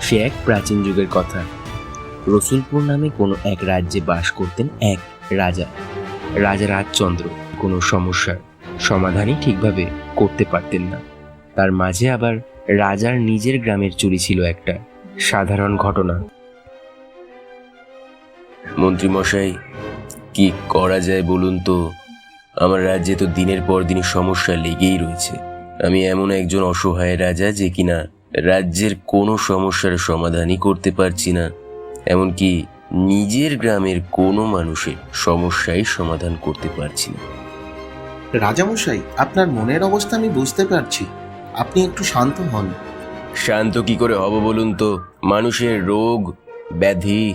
সে এক প্রাচীন যুগের কথা। রসুলপুর নামে কোনো এক রাজ্যে বাস করতেন এক রাজা। রাজা রাজচন্দ্র, কোনো সমস্যার সমাধানই ঠিকভাবে করতে পারতেন না। তার মাঝে আবার রাজার নিজের গ্রামের চুরি ছিল একটা সাধারণ ঘটনা। মন্ত্রীমশাই কি করা যায় বলুন তো? আমার রাজ্যে তো দিনের পর দিন সমস্যা লেগেই রয়েছে। আমি এমন একজন অসহায় রাজা যে কিনা রাজ্যের কোনো সমস্যার সমাধানই করতে পারছি না। এমনকি নিজের গ্রামের কোনো মানুষের সমস্যাই সমাধান করতে পারছি না। রাজামশাই আপনার মনের অবস্থা আমি বুঝতে পারছি। আপনি একটু শান্ত হন। শান্ত কি করে হব বলুন তো? মানুষের রোগ ব্যাধি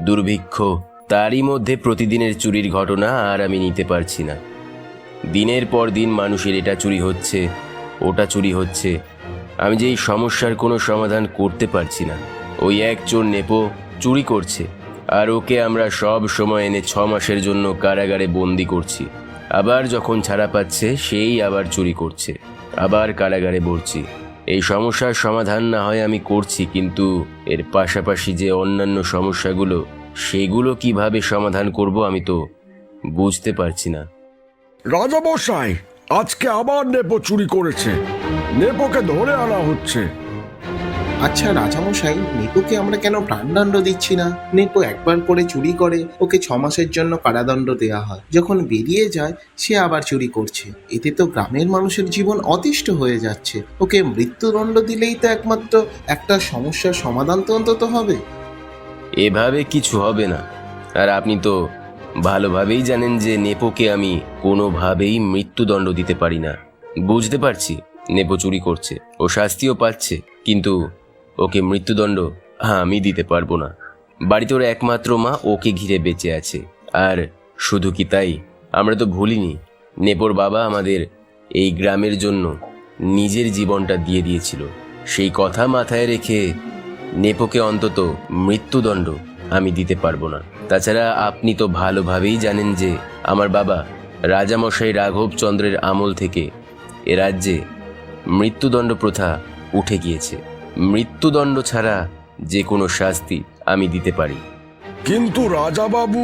দুর্ভিক্ষ তারই মধ্যে প্রতিদিনের চুরির ঘটনা আর আমি নিতে পারছি না। দিনের পর দিন মানুষের এটা চুরি হচ্ছে, ওটা চুরি হচ্ছে। আমি যে এই সমস্যার কোনো সমাধান করতে পারছি না। ওই এক চোর নেপো চুরি করছে, আর ওকে আমরা সব সময় এনে ছ মাসের জন্য কারাগারে বন্দি করছি। আবার যখন ছাড়া পাচ্ছে, সেই আবার চুরি করছে। আবার কারাগারে ভরছি এই সমস্যার সমাধান না হয় আমি করছি, কিন্তু এর পাশাপাশি যে অন্যান্য সমস্যাগুলো, সেগুলো কীভাবে সমাধান করব আমি তো বুঝতে পারছি না। রাজামশাই আজকে আবার নেপো চুরি করেছে। নেপোকে ধরে আনা হচ্ছে। আচ্ছা রাজামশাই নেপোকে আমরা কেন প্রাণদণ্ড দিচ্ছি না? নেপো একবার করে চুরি করে ওকে ছ মাসের জন্য কারাদণ্ড দেওয়া হয়। যখন বেরিয়ে যায় সে আবার চুরি করছে। এতে তো গ্রামের মানুষের জীবন অতিষ্ঠ হয়ে যাচ্ছে। ওকে মৃত্যুদণ্ড দিলেই তো একমাত্র একটা সমস্যার সমাধান তো অন্তত হবে। এভাবে কিছু হবে না। আর আপনি তো ভালোভাবেই জানেন যে নেপোকে আমি কোনোভাবেই মৃত্যুদণ্ড দিতে পারি না। বুঝতে পারছি, নেপো চুরি করছে, ও শাস্তিও পাচ্ছে, কিন্তু ওকে মৃত্যুদণ্ড আমি দিতে পারব না। বাড়িতে ওর একমাত্র মা ওকে ঘিরে বেঁচে আছে, আর শুধু কি তাই? আমরা তো ভুলিনি, নেপোর বাবা আমাদের এই গ্রামের জন্য নিজের জীবনটা দিয়ে দিয়েছিল। সেই কথা মাথায় রেখে নেপোকে অন্তত মৃত্যুদণ্ড আমি দিতে পারব না। তাছাড়া আপনি তো ভালোভাবেই জানেন যে আমার বাবা রাজামশাই রাঘবচন্দ্রের আমল থেকে এ রাজ্যে মৃত্যুদণ্ড প্রথা উঠে গিয়েছে। মৃত্যুদণ্ড ছাড়া যে কোনো শাস্তি আমি দিতে পারি। কিন্তু রাজাবাবু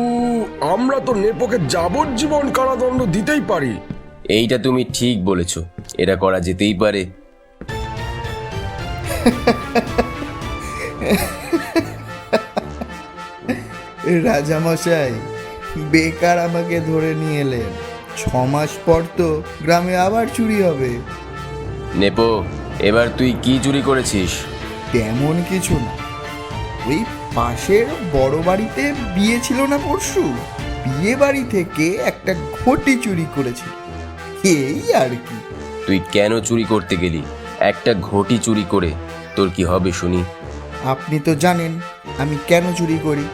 আমরা তো নেপোকে যাবজ্জীবন কারাদণ্ড দিতেই পারি। এইটা তুমি ঠিক বলেছ এটা করা যেতেই পারে। রাজামশাই বেকার আমাকে ধরে নিয়ে এলেন। ছ মাস পর তো গ্রামে আবার চুরি হবে। নেপো এবার তুই কি চুরি করেছিস? তেমন কিছু না। ওই পাশের বড় বাড়িতে বিয়ে ছিল না পরশু। বিয়ে বাড়ি থেকে একটা ঘটি চুরি করেছিল এই আর কি। তুই কেন চুরি করতে গেলি? একটা ঘটি চুরি করে। তোর কি হবে শুনি। আপনি তো জানেন আমি কেন চুরি করি।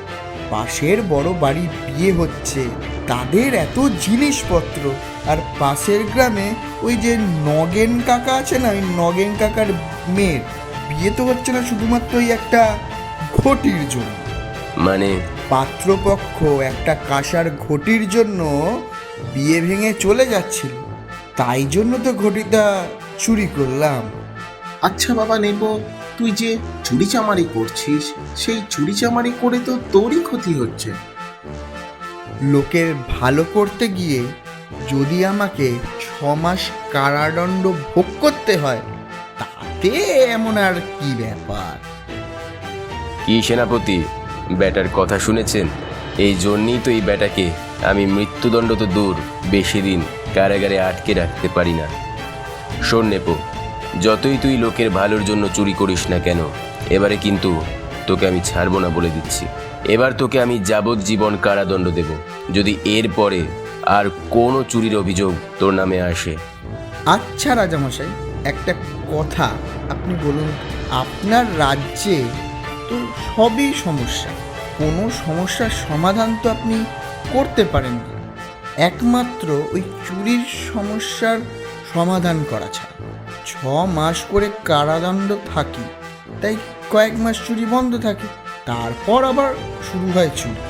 পাশের বড় বাড়ি বিয়ে হচ্ছে। তাদের এত জিনিসপত্র। আর পাশের গ্রামে ওই যে নগেন কাকা আছে না ওই নগেন কাকার মেয়ের বিয়ে তো হচ্ছে না শুধুমাত্র ওই একটা ঘটির জন্য। মানে? পাত্রপক্ষ একটা কাঁসার ঘটির জন্য বিয়ে ভেঙে চলে যাচ্ছিল। তাই জন্য তো ঘটিটা চুরি করলাম। আচ্ছা বাবা নেপো তুই যে চুরি চামারি করছিস সেই চুরি চামারি করে তো তোরই ক্ষতি হচ্ছে। লোকের ভালো করতে গিয়ে যদি আমাকে ছ মাস কারাদণ্ড ভোগ করতে হয় তাতে এমন আর কি ব্যাপার? কি সেনাপতি ব্যাটার কথা শুনেছেন? এই জন্যই তো এই ব্যাটাকে আমি মৃত্যুদণ্ড তো দূর বেশি দিন কারাগারে আটকে রাখতে পারি না। শোন নেপো যতই তুই লোকের ভালোর জন্য চুরি করিস না কেন, এবারে কিন্তু তোকে আমি ছাড়বো না বলে দিচ্ছি। এবার তোকে আমি যাবজ্জীবন কারাদণ্ড দেব, যদি এর পরে আর কোনো চুরির অভিযোগ তোর নামে আসে। আচ্ছা রাজামশাই, একটা কথা। আপনি বলুন, আপনার রাজ্যে তো সবই সমস্যা। কোনো সমস্যার সমাধান তো আপনি করতে পারেন না একমাত্র ওই চুরির সমস্যার সমাধান করা ছাড়া। ছ মাস করে কারাদণ্ড থাকি তাই কয়েক মাস চুরি বন্ধ থাকে তারপর আবার শুরু হয় চুরি।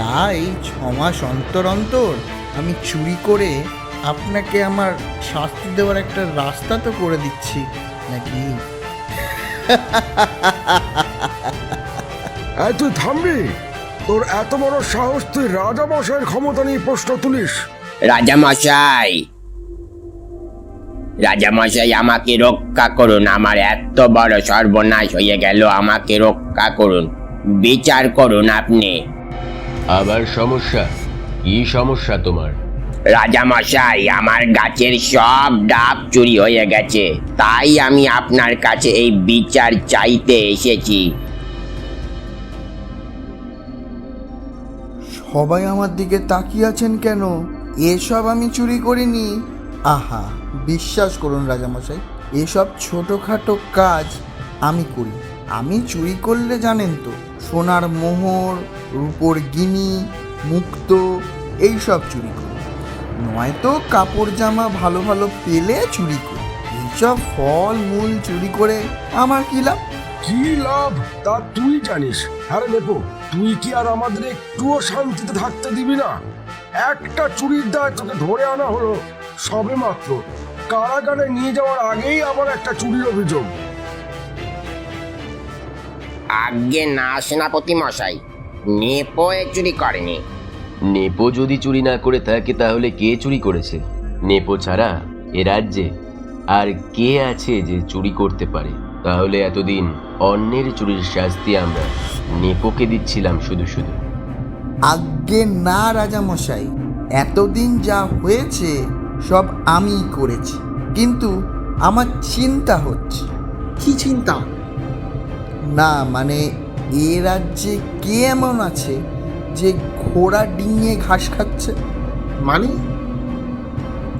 তাই ছ মাস অন্তর অন্তর আমি চুরি করে আপনাকে আমার শাস্তি দেওয়ার একটা রাস্তা তো করে দিচ্ছি নাকি? এই তুই থামবি? তোর এত বড় সাহস তুই রাজা মশাইয়ের ক্ষমতা নিয়ে প্রশ্ন তুলিস। রাজামশাই! রাজামশাই আমাকে রক্ষা করুন। আমার এত বড় সর্বনাশ হয়ে গেল আমাকে রক্ষা করুন। বিচার করুন আপনি। আবার সমস্যা? কি সমস্যা তোমার? রাজামশাই আমার গাছের সব ডাব চুরি হয়ে গেছে। তাই আমি আপনার কাছে এই বিচার চাইতে এসেছি। সবাই আমার দিকে তাকিয়ে আছেন কেন? এসব আমি চুরি করিনি। আহা, বিশ্বাস করুন রাজামশাই, এসব ছোটোখাটো কাজ আমি করি। আমি চুরি করলে জানেন তো, সোনার মোহর, রূপোর গিনি, মুক্ত, এইসব চুরি করি। নয়তো কাপড় জামা ভালো ভালো পেলে চুরি করি। এইসব ফল মূল চুরি করে আমার কি লাভ? কি লাভ? তা তুই জানিস। আরে নেপো তুই কি আর আমাদের একটুও শান্তিতে থাকতে দিবি না? একটা চুরির দায় তোকে ধরে আনা হলো। সবে মাত্র কারাগারে নিয়ে যাওয়ার আগেই আবার একটা চুরির অভিযোগ। আজ্ঞে না সেনাপতি মশাই নেপো এ চুরি করেনি। নেপো যদি চুরি না করে থাকে তাহলে কে চুরি করেছে? নেপো ছাড়া এ রাজ্যে আর কে আছে যে চুরি করতে পারে? তাহলে এতদিন অন্যের চুরির শাস্তি আমরা নেপোকে দিচ্ছিলাম শুধু শুধু। আজ্ঞে না রাজা মশাই এতদিন যা হয়েছে সব আমিই করেছি। কিন্তু আমার চিন্তা হচ্ছে। কি চিন্তা? না মানে এ রাজ্যে কে এমন আছে যে ঘোড়া ডিঙিয়ে ঘাস খাচ্ছে? মানে?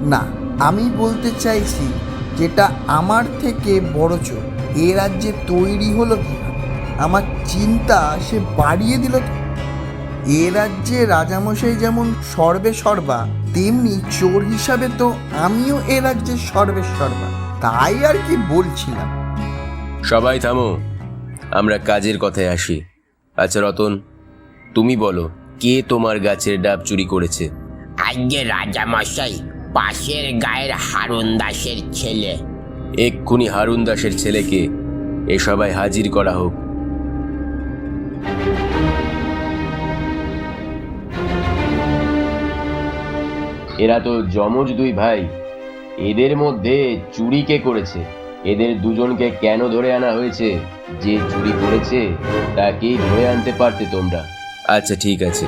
না আমি বলতে চাইছি যেটা আমার থেকে বড় চোখ এ রাজ্যে তৈরি হলো কীভাবে আমার চিন্তা সে বাড়িয়ে দিল এ রাজ্যে রাজামশাই যেমন সর্বে সর্বা তেমনি চোর হিসাবে তো আমিও এ রাজ্যের সর্বে তাই আর কি বলছিলাম? সবাই থামো আমরা কাজের কথায় আসি। আচ্ছা রতন তুমি বলো কে তোমার গাছের ডাব চুরি করেছে? আজ্ঞে রাজামশাই পাশের গায়ের হারুন দাসের ছেলে। এক্ষুনি হারুন দাসের ছেলেকে এ সবাই হাজির করা হোক। এরা তো যমজ দুই ভাই। এদের মধ্যে চুরি কে করেছে? এদের দুজনকে কেন ধরে আনা হয়েছে? যে চুরি করেছে তাকেই ধরে আনতে পারতে তোমরা। আচ্ছা ঠিক আছে।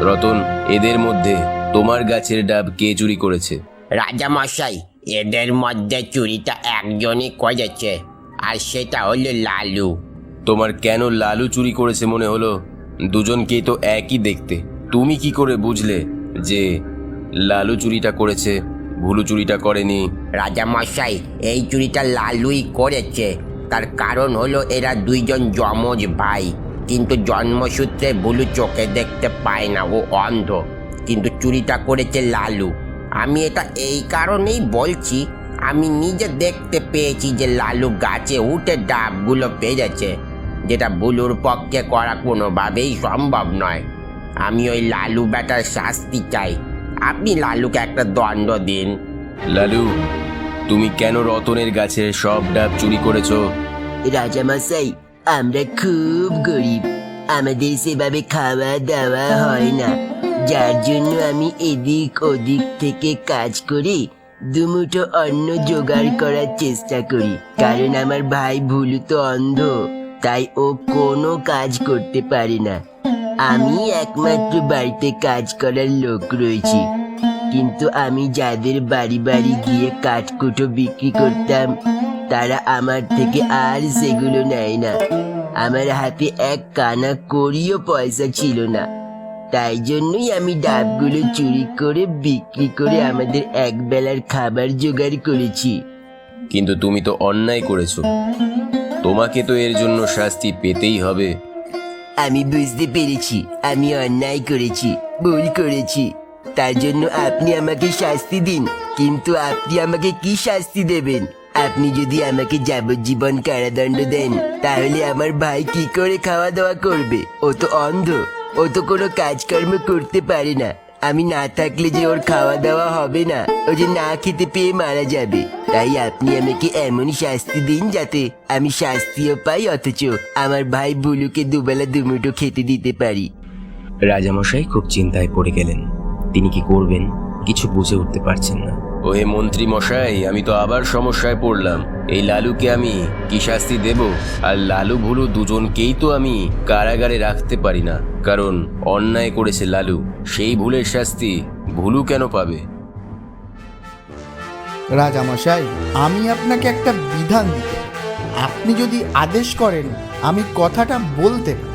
রতন এদের মধ্যে তোমার গাছের ডাব কে চুরি করেছে? রাজা রাজামশাই এদের মধ্যে চুরিটা একজনই করেছে আর সেটা হলো লালু। তোমার কেন লালু চুরি করেছে মনে হলো? দুজনকেই তো একই দেখতে। তুমি কি করে বুঝলে যে লালু চুরিটা করেছে, ভুলু চুরিটা করেনি। রাজা রাজামশাই, এই চুরিটা লালুই করেছে। তার কারণ হলো এরা দুইজন যমজ ভাই। কিন্তু জন্মসূত্রে বুলু চোখে দেখতে পায় না, ও অন্ধ। কিন্তু চুরিটা করেছে লালু। আমি এটা এই কারণেই বলছি, আমি নিজে দেখতে পেয়েছি যে লালু গাছে উঠে ডাবগুলো পেয়েছে যেটা বুলুর পক্ষে করা কোনোভাবেই সম্ভব নয়। আমি ওই লালু বেটার শাস্তি চাই। আপনি লালুকে একটা দণ্ড দিন। লালু তুমি কেন রতনের গাছের সব ডাব চুরি করেছ? রাজামশাই আমরা খুব গরিব। আমাদের সেভাবে খাওয়া দাওয়া হয় না। যার জন্য আমি এদিক ওদিক থেকে কাজ করি দুমুঠো অন্ন জোগাড় করার চেষ্টা করি। কারণ আমার ভাই ভুলু তো অন্ধ তাই ও কোনো কাজ করতে পারে না। আমি একমাত্র বাড়িতে কাজ করার লোক রয়েছি। কিন্তু আমি যাদের বাড়ি বাড়ি গিয়ে কাঠকুটো বিক্রি করতাম, তারা আমার থেকে আর সেগুলো নেয় না। আমার হাতে এক কানা করিও পয়সা ছিল না। তাই জন্যই আমি ডাবগুলো চুরি করে বিক্রি করে আমাদের এক বেলার খাবার জোগাড় করেছি। কিন্তু তুমি তো অন্যায় করেছ। তোমাকে তো এর জন্য শাস্তি পেতেই হবে। আমি বুঝতে পেরেছি। আমি অন্যায় করেছি, ভুল করেছি। তার জন্য আপনি আমাকে শাস্তি দিন, কিন্তু আপনি আমাকে কি শাস্তি দেবেন? আপনি যদি আমাকে যাবজ্জীবন কারাদণ্ড দেন, তাহলে আমার ভাই কি করে খাওয়া দাওয়া করবে? ও তো অন্ধ, ও তো কোনো কাজকর্ম করতে পারে না। আমি না থাকলে যে ওর খাওয়া দাওয়া হবে না। ও যে না খেতে পেয়ে মারা যাবে। তাই আপনি আমাকে এমনই শাস্তি দিন যাতে আমি শাস্তিও পাই অথচ আমার ভাই বুলুকে দুবেলা দুমুঠো খেতে দিতে পারি। রাজামশাই খুব চিন্তায় পড়ে গেলেন। তিনি কি করবেন? কিছু বুঝে উঠতে পারছেন না। ওহে মন্ত্রী মশাই, আমি তো আবার সমস্যায় পড়লাম। এই লালুকে আমি কি শাস্তি দেব? আর লালু ভুলু দুজনকেই তো আমি কারাগারে রাখতে পারি না। কারণ অন্যায় করেছে লালু। সেই ভুলের শাস্তি ভুলু কেন পাবে? রাজামশাই আমি আপনাকে একটা বিধান দিতে। আপনি যদি আদেশ করেন, আমি কথাটা বলতে পারি।